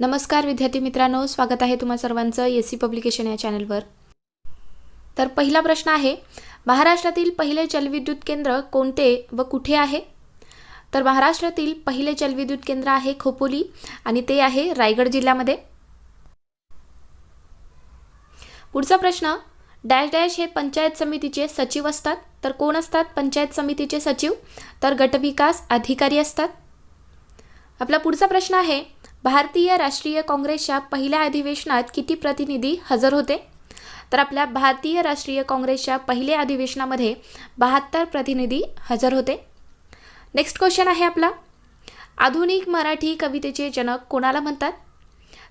नमस्कार विद्यार्थी मित्रांनो स्वागत आहे तुम्हा सर्वांचं एस सी पब्लिकेशन या चॅनलवर. तर पहिला प्रश्न आहे महाराष्ट्रातील पहिले जलविद्युत केंद्र कोणते व कुठे आहे? तर महाराष्ट्रातील पहिले जलविद्युत केंद्र आहे खोपोली आणि ते आहे रायगड जिल्ह्यामध्ये. पुढचा प्रश्न डॅश डॅश हे पंचायत समितीचे सचिव असतात. तर कोण असतात? पंचायत समितीचे सचिव. तर गटविकास अधिकारी असतात. आपला पुढचा प्रश्न आहे भारतीय राष्ट्रीय काँग्रेसच्या पहिल्या अधिवेशनात किती प्रतिनिधी हजर होते? तर आपल्या भारतीय राष्ट्रीय काँग्रेसच्या पहिल्या अधिवेशनामध्ये बहात्तर प्रतिनिधी हजर होते. नेक्स्ट क्वेश्चन आहे आपला. आधुनिक मराठी कवितेचे जनक कोणाला म्हणतात?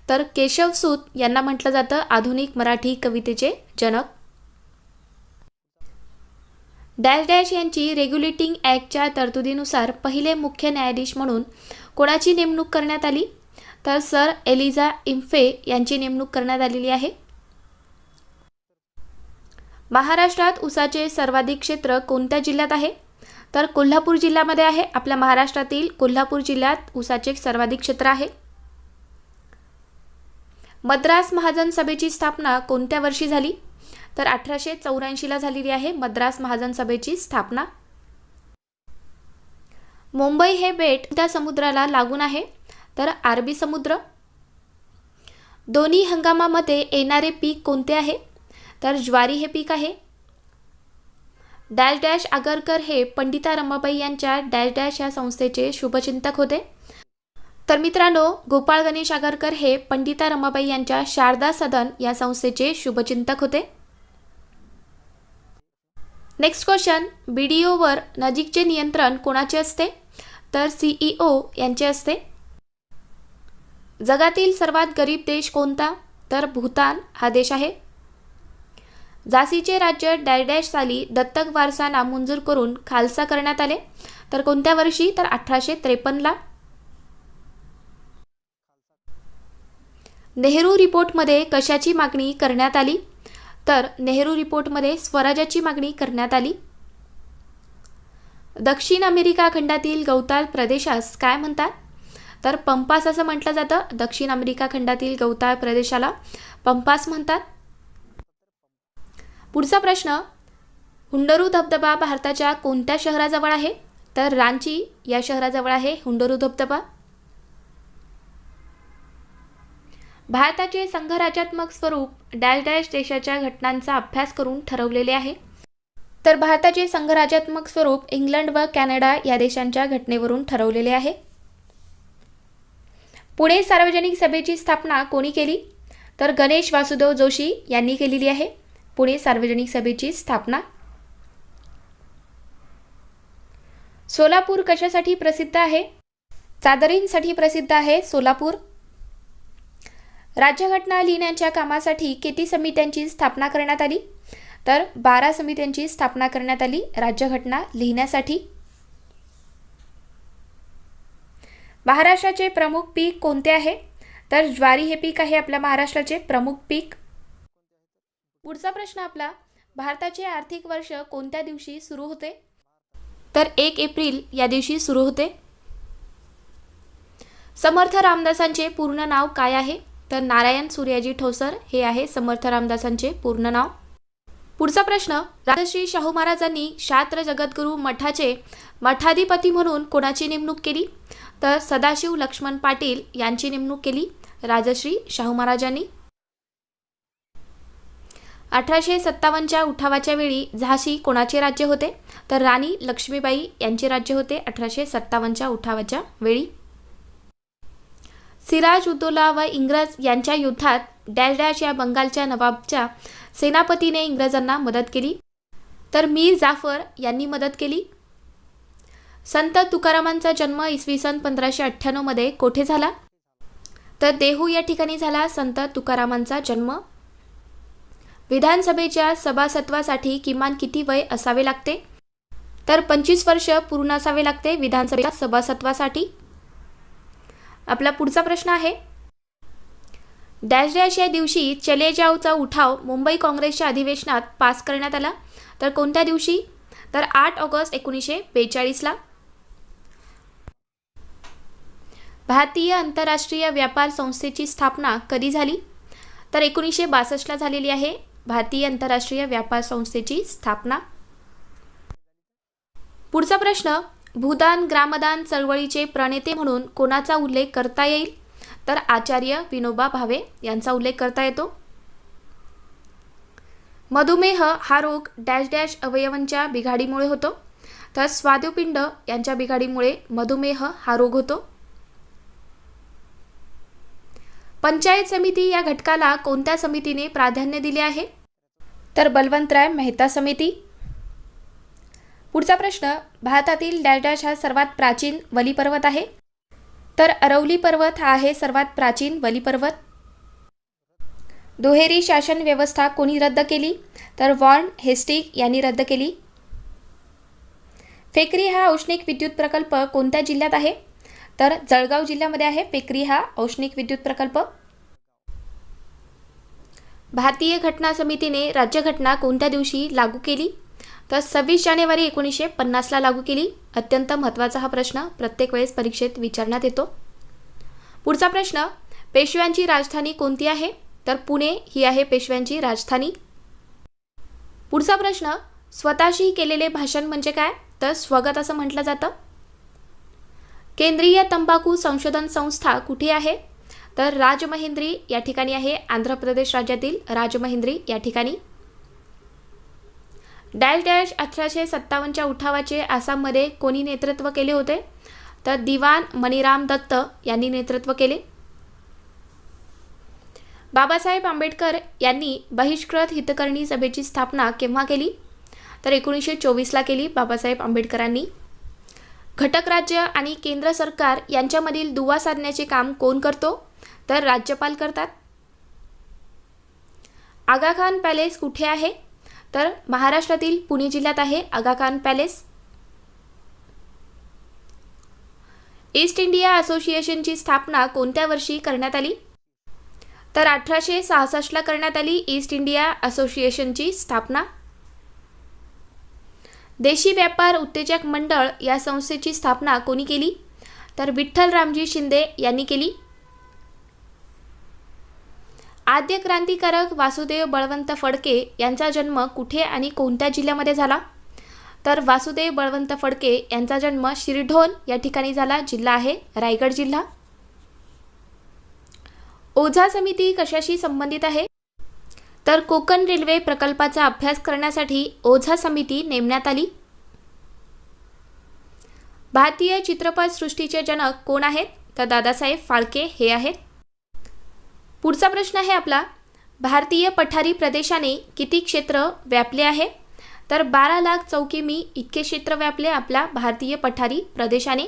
तर केशव सूत यांना म्हटलं जातं आधुनिक मराठी कवितेचे जनक. डॅश डॅश यांची रेग्युलेटिंग ॲक्टच्या तरतुदीनुसार पहिले मुख्य न्यायाधीश म्हणून कोणाची नेमणूक करण्यात आली? तर सर एलिझा इम्फे यांची नेमणूक करण्यात आलेली आहे. महाराष्ट्रात ऊसाचे सर्वाधिक क्षेत्र कोणत्या जिल्ह्यात आहे? तर कोल्हापूर जिल्ह्यामध्ये आहे. आपल्या महाराष्ट्रातील कोल्हापूर जिल्ह्यात ऊसाचे सर्वाधिक क्षेत्र आहे. मद्रास महाजन सभेची स्थापना कोणत्या वर्षी झाली? तर अठराशे चौऱ्याऐंशीला झालेली आहे मद्रास महाजन सभेची स्थापना. मुंबई हे बेट त्या समुद्राला लागून आहे. तर अरबी समुद्र? दोन्ही हंगामामध्ये येणारे पीक कोणते आहे? तर ज्वारी हे पीक आहे. डॅश डॅश आगरकर हे पंडिता रमाबाई यांच्या डॅश डॅश या संस्थेचे शुभचिंतक होते. तर मित्रांनो गोपाळ गणेश आगरकर हे पंडिता रमाबाई यांच्या शारदा सदन या संस्थेचे शुभचिंतक होते. नेक्स्ट क्वेश्चन बी डी ओवर नजीकचे नियंत्रण कोणाचे असते? तर सीईओ यांचे असते. जगातील सर्वात गरीब देश कोणता? तर भूतान हा देश आहे. झाशीचे राज्य डॅडॅश साली दत्तक वारसा नामंजूर करून खालसा करण्यात आले. तर कोणत्या वर्षी? तर अठराशे त्रेपन्नला. नेहरू रिपोर्टमध्ये कशाची मागणी करण्यात आली? तर नेहरू रिपोर्टमध्ये स्वराज्याची मागणी करण्यात आली. दक्षिण अमेरिका खंडातील गवताळ प्रदेशास काय म्हणतात? तर पंपास असं म्हटलं जातं. दक्षिण अमेरिका खंडातील गवताळ प्रदेशाला पंपास म्हणतात. पुढचा प्रश्न हुंडरू धबधबा भारताच्या कोणत्या शहराजवळ आहे? तर रांची या शहराजवळ आहे हुंडरू धबधबा. भारताचे संघराज्यात्मक स्वरूप डॅश डॅश देशाच्या घटनांचा अभ्यास करून ठरवलेले आहे. तर भारताचे संघराज्यात्मक स्वरूप इंग्लंड व कॅनडा या देशांच्या घटनेवरून ठरवलेले आहे. पुणे सार्वजनिक सभेची स्थापना कोणी केली? तर गणेश वासुदेव जोशी यांनी केलेली आहे. पुणे सार्वजनिक सभेची स्थापना. सोलापूर कशासाठी प्रसिद्ध आहे? चादरींसाठी प्रसिद्ध आहे सोलापूर. राज्यघटना लिहिण्याच्या कामासाठी किती समित्यांची स्थापना करण्यात आली? तर बारा समित्यांची स्थापना करण्यात आली राज्यघटना लिहिण्यासाठी. महाराष्ट्राचे प्रमुख पीक कोणते आहे? तर ज्वारी हे पीक आहे आपल्या महाराष्ट्राचे प्रमुख पीक. पुढचा प्रश्न आपला भारताचे आर्थिक वर्ष कोणत्या दिवशी सुरू होते? तर एक एप्रिल या दिवशी सुरू होते. समर्थ रामदासांचे पूर्ण नाव काय आहे? तर नारायण सूर्याजी ठोसर हे आहे समर्थ रामदासांचे पूर्ण नाव. पुढचा प्रश्न राजश्री शाहू महाराजांनी शास्त्र जगद्गुरू मठाचे मठाधिपती म्हणून कोणाची नेमणूक केली? तर सदाशिव लक्ष्मण पाटील यांची नेमणूक केली. राजश्री शाहू महाराजांनी. अठराशे सत्तावन्नच्या उठावाच्या वेळी झाशी कोणाचे राज्य होते? तर राणी लक्ष्मीबाई यांचे राज्य होते अठराशे सत्तावन्नच्या उठावाच्या वेळी. सिराज उद्दोला व इंग्रज यांच्या युद्धात डॅश डॅश या बंगालच्या नवाबच्या सेनापतीने इंग्रजांना मदत केली. तर मीर जाफर यांनी मदत केली. संत तुकारामांचा जन्म इसवी सन पंधराशे अठ्ठ्याण्णवमध्ये कोठे झाला? तर देहू या ठिकाणी झाला संत तुकारामांचा जन्म. विधानसभेच्या सभासत्वासाठी किमान किती वय असावे लागते? तर पंचवीस वर्ष पूर्ण असावे लागते विधानसभेच्या सभासत्वासाठी. आपला पुढचा प्रश्न आहे. डॅश डॅश या दिवशी चले जावचा उठाव मुंबई काँग्रेसच्या अधिवेशनात पास करण्यात आला. तर कोणत्या दिवशी? तर आठ ऑगस्ट एकोणीसशे बेचाळीसला. भारतीय आंतरराष्ट्रीय व्यापार संस्थेची स्थापना कधी झाली? तर एकोणीसशे बासष्टला झालेली आहे. भारतीय आंतरराष्ट्रीय व्यापार संस्थेची स्थापना. पुढचा प्रश्न भूदान ग्रामदान चळवळीचे प्रणेते म्हणून कोणाचा उल्लेख करता येईल? तर आचार्य विनोबा भावे यांचा उल्लेख करता येतो. मधुमेह हा रोग डॅश डॅश अवयवांच्या बिघाडीमुळे होतो. तर स्वादुपिंड यांच्या बिघाडीमुळे मधुमेह हा रोग होतो. पंचायत समिती या घटकाला कोणत्या समितीने प्राधान्य दिले आहे? तर बलवंतराय मेहता समिती. पुढचा प्रश्न भारतातील डॅश डॅश हा सर्वात प्राचीन वली पर्वत आहे. तर अरवली पर्वत हा आहे सर्वात प्राचीन वली पर्वत. दुहेरी शासन व्यवस्था कोणी रद्द केली? तर वॉर्न हेस्टिक यांनी रद्द केली. फेकरी हा औष्णिक विद्युत प्रकल्प कोणत्या जिल्ह्यात आहे? तर जळगाव जिल्ह्यामध्ये आहे पेकरी हा औष्णिक विद्युत प्रकल्प. भारतीय घटना समितीने राज्यघटना कोणत्या दिवशी लागू केली? तर सव्वीस जानेवारी एकोणीसशे पन्नासला लागू केली. अत्यंत महत्त्वाचा हा प्रश्न प्रत्येक वेळेस परीक्षेत विचारण्यात येतो. पुढचा प्रश्न पेशव्यांची राजधानी कोणती आहे? तर पुणे ही आहे पेशव्यांची राजधानी. पुढचा प्रश्न स्वतःशी केलेले भाषण म्हणजे काय? तर स्वगत असं म्हटलं जातं. केंद्रीय तंबाखू संशोधन संस्था कुठे आहे? तर राजमहेंद्री या ठिकाणी आहे आंध्र प्रदेश राज्यातील राजमहेंद्री या ठिकाणी. डॅश डॅश अठराशे सत्तावन्नच्या उठावाचे आसाममध्ये कोणी नेतृत्व केले होते? तर दिवान मणिराम दत्त यांनी नेतृत्व केले. बाबासाहेब आंबेडकर यांनी बहिष्कृत हितकरणी सभेची स्थापना केव्हा केली? तर एकोणीसशे चोवीसला केली बाबासाहेब आंबेडकरांनी. घटक राज्य आणि केंद्र सरकार यांच्यामधील दुवा साधण्याचे काम कोण करतो? तर राज्यपाल करतात. आगा खान पॅलेस कुठे आहे? तर महाराष्ट्रातील पुणे जिल्ह्यात आहे Aga Khan palace. East India असोसिएशनची स्थापना कोणत्या वर्षी करण्यात आली? तर अठराशे सहासष्टला करण्यात आली ईस्ट इंडिया असोसिएशनची स्थापना. देशी व्यापार उत्तेजक मंडळ या संस्थेची स्थापना कोणी केली? तर विठ्ठल रामजी शिंदे यांनी केली. आद्य क्रांतिकारक वासुदेव बळवंत फडके यांचा जन्म कुठे आणि कोणत्या जिल्ह्यामध्ये झाला? तर वासुदेव बळवंत फडके यांचा जन्म शिरढोण या ठिकाणी झाला. जिल्हा आहे रायगड जिल्हा. ओझा समिती कशाशी संबंधित आहे? तर कोकण रेल्वे प्रकल्पाचा अभ्यास करण्यासाठी ओझा समिती नेमण्यात आली. भारतीय चित्रपटसृष्टीचे जनक कोण आहेत? तर दादासाहेब फाळके हे आहेत. पुढचा प्रश्न आहे आपला. भारतीय पठारी प्रदेशाने किती क्षेत्र व्यापले आहे? तर बारा लाख चौकी मी इतके क्षेत्र व्यापले आपल्या भारतीय पठारी प्रदेशाने.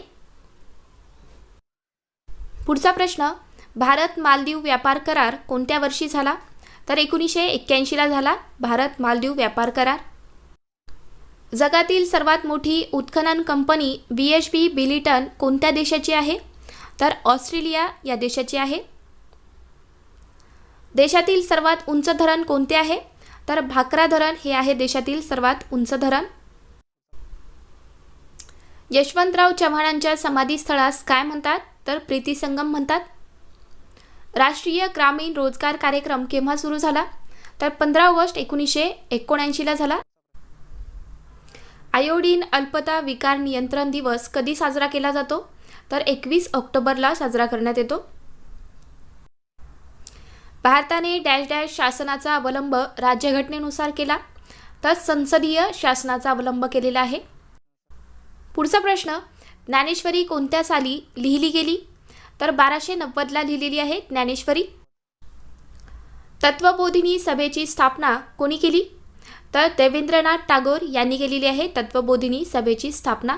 पुढचा प्रश्न भारत मालदीव व्यापार करार कोणत्या वर्षी झाला? तर एकोणीसशे एक्क्याऐंशीला झाला. भारत मालदीव व्यापार करार. जगातील सर्वात मोठी उत्खनन कंपनी बी एच बी बिलिटन कोणत्या देशाची आहे? तर ऑस्ट्रेलिया या देशाची आहे. देशातील सर्वात उंच धरण कोणते आहे? तर भाकरा धरण हे आहे देशातील सर्वात उंच धरण. यशवंतराव चव्हाणांच्या समाधीस्थळास काय म्हणतात? तर प्रीतीसंगम म्हणतात. राष्ट्रीय ग्रामीण रोजगार कार्यक्रम केव्हा सुरू झाला? तर पंधरा ऑगस्ट एकोणीसशे एकोणऐंशीला झाला. आयोडीन अल्पता विकार नियंत्रण दिवस कधी साजरा केला जातो? तर एकवीस ऑक्टोबरला साजरा करण्यात येतो. भारताने डॅश डॅश शासनाचा अवलंब राज्यघटनेनुसार केला. तर संसदीय शासनाचा अवलंब केलेला आहे. पुढचा प्रश्न ज्ञानेश्वरी कोणत्या साली लिहिली गेली? तर बाराशे नव्वदला लिहिलेली आहे ज्ञानेश्वरी. तत्वबोधिनी सभेची स्थापना कोणी केली? तर देवेंद्रनाथ टागोर यांनी केलेली आहे तत्वबोधिनी सभेची स्थापना.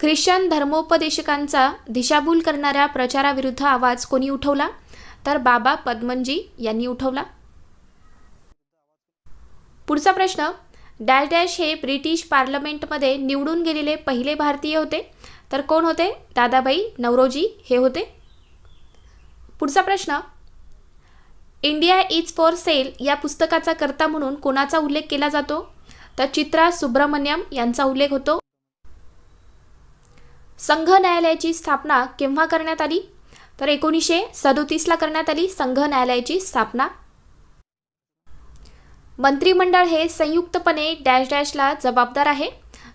ख्रिश्चन धर्मोपदेशकांचा दिशाभूल करणाऱ्या प्रचाराविरुद्ध आवाज कोणी उठवला? तर बाबा पद्मनजी यांनी उठवला. पुढचा प्रश्न डॅश डॅश हे ब्रिटिश पार्लमेंटमध्ये निवडून गेलेले पहिले भारतीय होते. तर कोण होते? दादाबाई नवरोजी हे होते. पुढचा प्रश्न. इंडिया इज फॉर सेल या पुस्तकाचा कर्ता म्हणून कोणाचा उल्लेख केला जातो? तर चित्रा सुब्रमण्यम यांचा उल्लेख होतो. संघ न्यायालयाची स्थापना केव्हा करण्यात आली? तर एकोणीसशे सदोतीसला करण्यात आली संघ न्यायालयाची स्थापना. मंत्रिमंडळ हे संयुक्तपणे डॅश डॅशला जबाबदार आहे.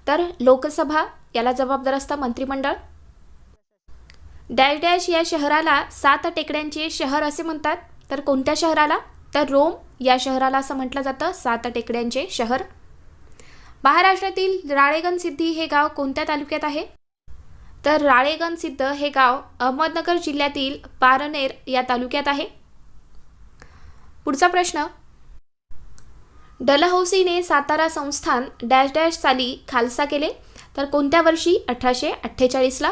तर लोकसभा याला जबाबदार असतं मंत्रिमंडळ? डॅश डॅश या शहराला सात टेकड्यांचे शहर असे म्हणतात. तर कोणत्या शहराला? तर रोम या शहराला असं म्हटलं जातं सात टेकड्यांचे शहर. महाराष्ट्रातील राळेगण सिद्धी हे गाव कोणत्या तालुक्यात आहे? तर राळेगण सिद्ध हे गाव अहमदनगर जिल्ह्यातील पारनेर या तालुक्यात आहे. पुढचा प्रश्न. डलहौसीने सातारा संस्थान डॅश डॅश साली खालसा केले. तर कोणत्या वर्षी अठराशे अठ्ठेचाळीसला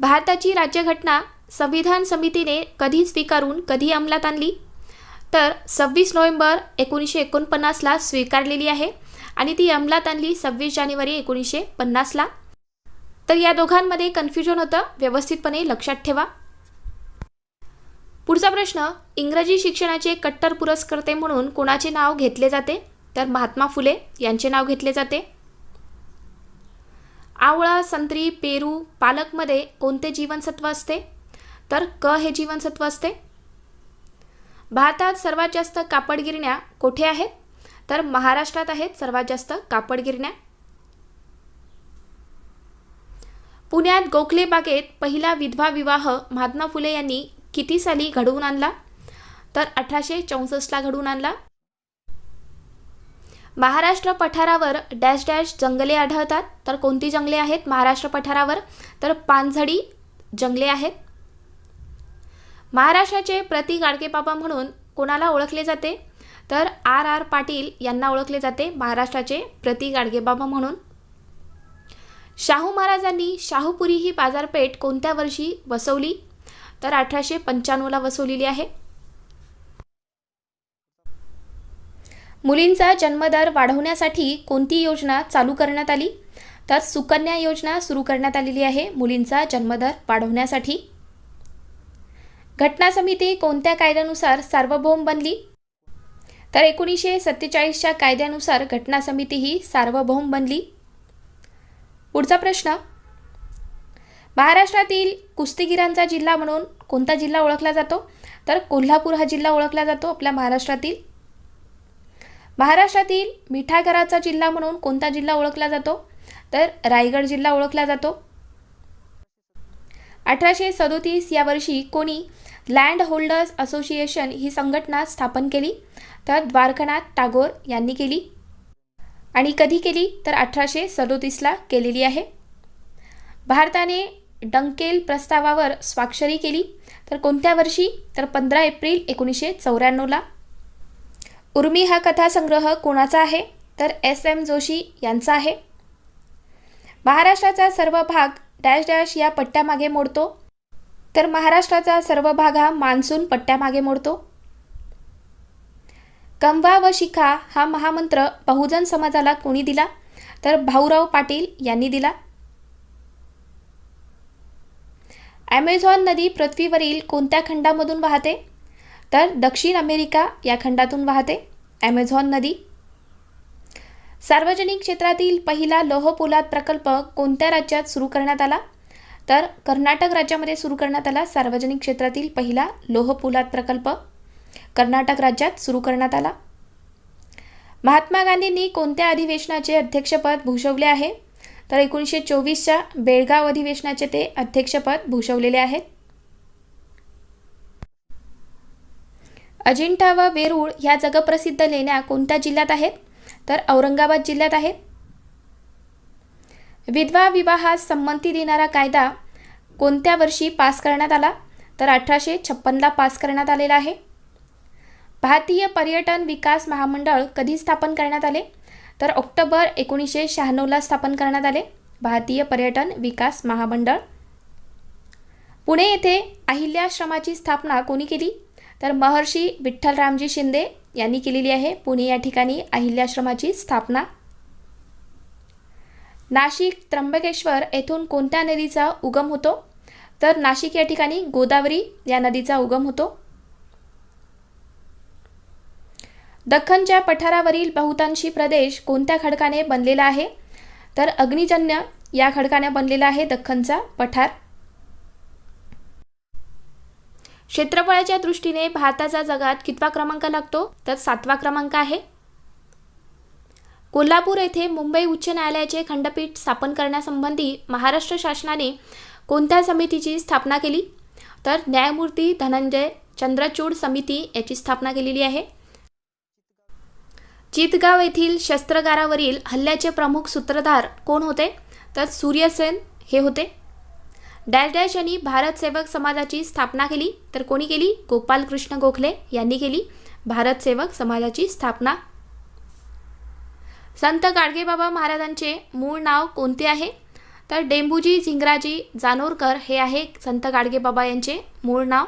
भारताची राज्यघटना संविधान समितीने कधी स्वीकारून कधी अंमलात आणली? तर सव्वीस नोव्हेंबर एकोणीसशे एकोणपन्नासला स्वीकारलेली आहे आणि ती अंमलात आणली सव्वीस जानेवारी एकोणीसशे पन्नासला तर या दोघांमध्ये कन्फ्युजन होतं. व्यवस्थितपणे लक्षात ठेवा. पुढचा प्रश्न इंग्रजी शिक्षणाचे कट्टर पुरस्कर्ते म्हणून कोणाचे नाव घेतले जाते? तर महात्मा फुले यांचे नाव घेतले जाते. आवळा संत्री पेरू पालकमध्ये कोणते जीवनसत्व असते? तर क हे जीवनसत्व असते. भारतात सर्वात जास्त कापड गिरण्या कोठे आहेत? तर महाराष्ट्रात आहेत सर्वात जास्त कापड गिरण्या पुण्यात गोखले बागेत पहिला विधवा विवाह महात्मा फुले यांनी किती साली घडवून आणला? तर अठराशे चौसष्टला घडवून आणला. महाराष्ट्र पठारावर डॅश डॅश जंगले आढळतात. तर कोणती जंगले आहेत? महाराष्ट्र पठारावर. तर पानझडी जंगले आहेत. महाराष्ट्राचे प्रति गाडगेबाबा म्हणून कोणाला ओळखले जाते? तर आर आर पाटील यांना ओळखले जाते. महाराष्ट्राचे प्रति गाडगेबाबा म्हणून. शाहू महाराजांनी शाहूपुरी ही बाजारपेठ कोणत्या वर्षी वसवली? तर अठराशे पंच्याण्णवला वसवलेली आहे. मुलींचा जन्मदर वाढवण्यासाठी कोणती योजना चालू करण्यात आली? तर सुकन्या योजना सुरू करण्यात आलेली आहे. मुलींचा जन्मदर वाढवण्यासाठी. घटना समिती कोणत्या कायद्यानुसार सार्वभौम बनली? तर एकोणीसशे सत्तेचाळीसच्या कायद्यानुसार घटना समिती ही सार्वभौम बनली. पुढचा प्रश्न. महाराष्ट्रातील कुस्तीगिरांचा जिल्हा म्हणून कोणता जिल्हा ओळखला जातो? तर कोल्हापूर हा जिल्हा ओळखला जातो आपल्या महाराष्ट्रातील. महाराष्ट्रातील मिठागराचा जिल्हा म्हणून कोणता जिल्हा ओळखला जातो? तर रायगड जिल्हा ओळखला जातो. अठराशे सदोतीस या वर्षी कोणी लँड होल्डर्स असोसिएशन ही संघटना स्थापन केली तर द्वारकानाथ टागोर यांनी केली. आणि कधी केली? तर अठराशे सदोतीसला केलेली आहे. भारताने डंकेल प्रस्तावावर स्वाक्षरी केली तर कोणत्या वर्षी? तर पंधरा एप्रिल एकोणीसशे चौऱ्याण्णवला. उर्मी हा कथासंग्रह कोणाचा आहे? तर एस. एम. जोशी यांचा आहे. महाराष्ट्राचा सर्व भाग डॅश डॅश या पट्ट्यामागे मोडतो. तर महाराष्ट्राचा सर्व भाग हा मान्सून पट्ट्यामागे मोडतो. कंवा व शिखा हा महामंत्र बहुजन समाजाला कोणी दिला? तर भाऊराव पाटील यांनी दिला. ॲमेझॉन नदी पृथ्वीवरील कोणत्या खंडामधून वाहते? तर दक्षिण अमेरिका या खंडातून वाहते. ॲमेझॉन नदी. सार्वजनिक क्षेत्रातील पहिला लोहपोलाद प्रकल्प कोणत्या राज्यात सुरू करण्यात आला? तर कर्नाटक राज्यामध्ये सुरू करण्यात आला सार्वजनिक क्षेत्रातील पहिला लोहपोलाद प्रकल्प. कर्नाटक राज्यात सुरू करण्यात आला. महात्मा गांधींनी कोणत्या अधिवेशनाचे अध्यक्षपद भूषवले आहे? तर एकोणीसशे चोवीसच्या बेळगाव अधिवेशनाचे ते अध्यक्षपद भूषवलेले आहेत. अजिंठा व वेरूळ ह्या जगप्रसिद्ध लेण्या कोणत्या जिल्ह्यात आहेत? तर औरंगाबाद जिल्ह्यात आहेत. विधवा विवाहास संमती देणारा कायदा कोणत्या वर्षी पास करण्यात आला? तर अठराशे छप्पनला पास करण्यात आलेला आहे. भारतीय पर्यटन विकास महामंडळ कधी स्थापन करण्यात आले? तर ऑक्टोबर एकोणीसशे शहाण्णवला स्थापन करण्यात आले. भारतीय पर्यटन विकास महामंडळ. पुणे येथे अहिल्याश्रमाची स्थापना कोणी केली? तर महर्षी विठ्ठलरामजी शिंदे यांनी केलेली आहे. पुणे या ठिकाणी अहिल्याश्रमाची स्थापना. नाशिक त्र्यंबकेश्वर येथून कोणत्या नदीचा उगम होतो? तर नाशिक या ठिकाणी गोदावरी या नदीचा उगम होतो. दख्खनच्या पठारावरील बहुतांशी प्रदेश कोणत्या खडकाने बनलेला आहे? तर अग्निजन्य या खडकाने बनलेला आहे दख्खनचा पठार. क्षेत्रफळाच्या दृष्टीने भारताचा जगात कितवा क्रमांक लागतो? तर सातवा क्रमांक आहे. कोल्हापूर येथे मुंबई उच्च न्यायालयाचे खंडपीठ स्थापन करण्यासंबंधी महाराष्ट्र शासनाने कोणत्या समितीची स्थापना केली? तर न्यायमूर्ती धनंजय चंद्रचूड समिती याची स्थापना केलेली आहे. चितगाव येथील शस्त्रगारावरील हल्ल्याचे प्रमुख सूत्रधार कोण होते? तर सूर्यसेन हे होते. डॅश डॅश यांनी भारत सेवक समाजाची स्थापना केली. तर कोणी केली? गोपालकृष्ण गोखले यांनी केली. भारत सेवक समाजाची स्थापना. संत गाडगेबाबा महाराजांचे मूळ नाव कोणते आहे? तर डेंबूजी झिंगराजी जानोरकर हे आहे संत गाडगेबाबा यांचे मूळ नाव.